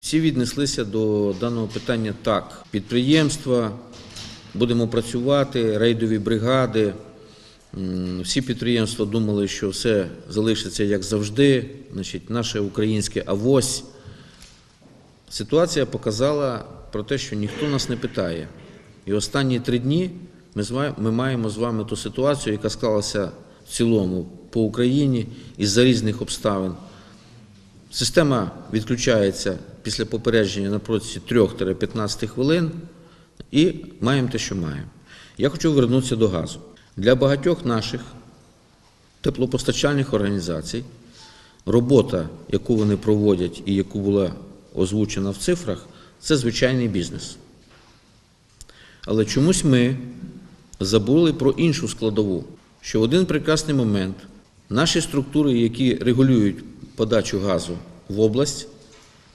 Всі віднеслися до даного питання так. Підприємства, будемо працювати, рейдові бригади. Всі підприємства думали, що все залишиться як завжди, значить, наше українське авось. Ситуація показала про те, що ніхто нас не питає. І останні три дні ми, маємо з вами ту ситуацію, яка склалася в цілому по Україні із-за різних обставин. Система відключається після попередження на протязі 3-15 хвилин і маємо те, що маємо. Я хочу вернутися до газу. Для багатьох наших теплопостачальних організацій робота, яку вони проводять і яку була озвучена в цифрах, це звичайний бізнес. Але чомусь ми забули про іншу складову, що в один прекрасний момент наші структури, які регулюють подачу газу в область,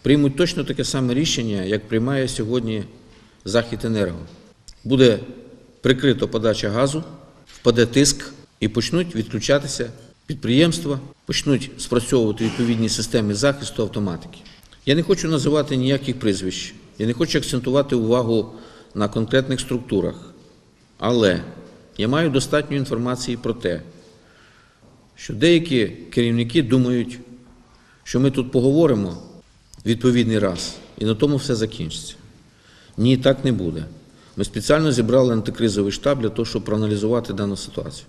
приймуть точно таке саме рішення, як приймає сьогодні Західенерго. Буде прикрито подача газу, впаде тиск і почнуть відключатися підприємства, почнуть спрацьовувати відповідні системи захисту автоматики. Я не хочу називати ніяких прізвищ, я не хочу акцентувати увагу на конкретних структурах, але я маю достатньо інформації про те, що деякі керівники думають, що ми тут поговоримо відповідний раз, і на тому все закінчиться. Ні, так не буде. Ми спеціально зібрали антикризовий штаб для того, щоб проаналізувати дану ситуацію.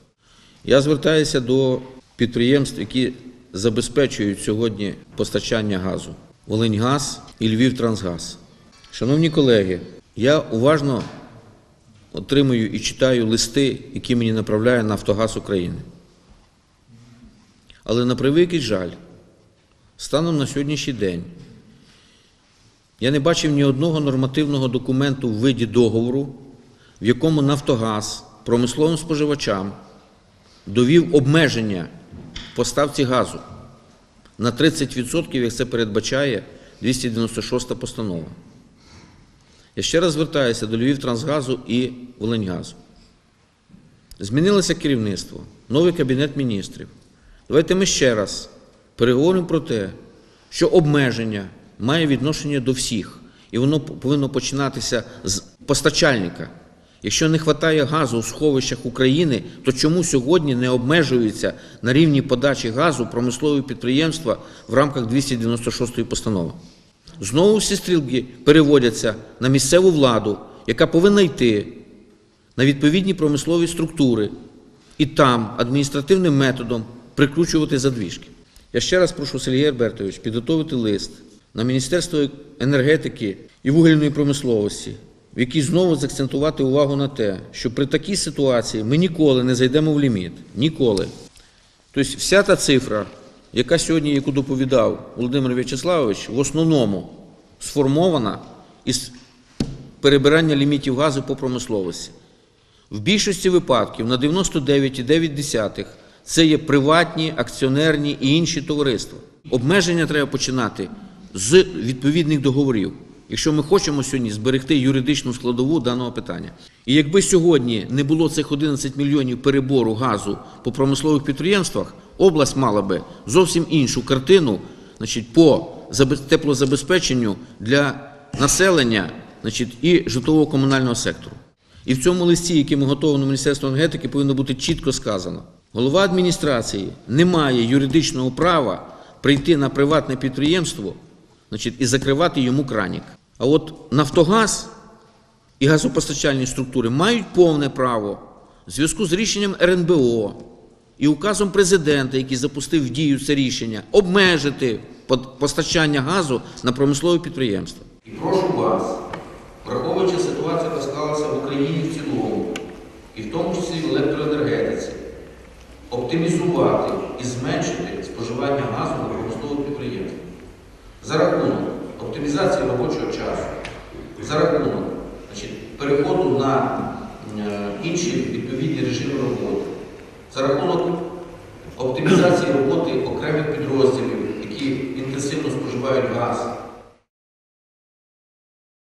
Я звертаюся до підприємств, які забезпечують сьогодні постачання газу: Волиньгаз і Львівтрансгаз. Шановні колеги, я уважно отримую і читаю листи, які мені направляє Нафтогаз України. Але на превеликий жаль, станом на сьогоднішній день я не бачив ні одного нормативного документу в виді договору, в якому Нафтогаз промисловим споживачам довів обмеження в поставці газу на 30%, як це передбачає 296 постанова. Я ще раз звертаюся до Львівтрансгазу і Волиньгазу. Змінилося керівництво, новий кабінет міністрів. Давайте ми ще раз переговоримо про те, що обмеження має відношення до всіх, і воно повинно починатися з постачальника. Якщо не вистачає газу у сховищах України, то чому сьогодні не обмежуються на рівні подачі газу промислові підприємства в рамках 296 постанови? Знову всі стрілки переводяться на місцеву владу, яка повинна йти на відповідні промислові структури і там адміністративним методом прикручувати задвіжки. Я ще раз прошу Сергія Альбертович підготовити лист на Міністерство енергетики і вугільної промисловості, в якій знову заакцентувати увагу на те, що при такій ситуації ми ніколи не зайдемо в ліміт. Ніколи. Тобто вся та цифра, яка сьогодні, яку доповідав Володимир В'ячеславович, в основному сформована із перебирання лімітів газу по промисловості. В більшості випадків на 99,9 це є приватні, акціонерні і інші товариства. Обмеження треба починати з відповідних договорів, якщо ми хочемо сьогодні зберегти юридичну складову даного питання. І якби сьогодні не було цих 11 мільйонів перебору газу по промислових підприємствах, область мала би зовсім іншу картину значить, по забез- теплозабезпеченню для населення значить, і житлово-комунального сектору. І в цьому листі, який ми готовимо на Міністерство енергетики, повинно бути чітко сказано: голова адміністрації не має юридичного права прийти на приватне підприємство значить, і закривати йому кранік. А от Нафтогаз і газопостачальні структури мають повне право в зв'язку з рішенням РНБО і указом президента, який запустив в дію це рішення, обмежити постачання газу на промислові підприємства. І прошу вас, враховуючи ситуацію, яка склалася в Україні в цілому, і в тому числі в електроенергетиці, оптимізувати і зменшити споживання газу на промислових підприємствах за рахунок оптимізації робочого часу, за рахунок значить, переходу на е, інші відповідні режими роботи, за рахунок оптимізації роботи окремих підрозділів, які інтенсивно споживають газ,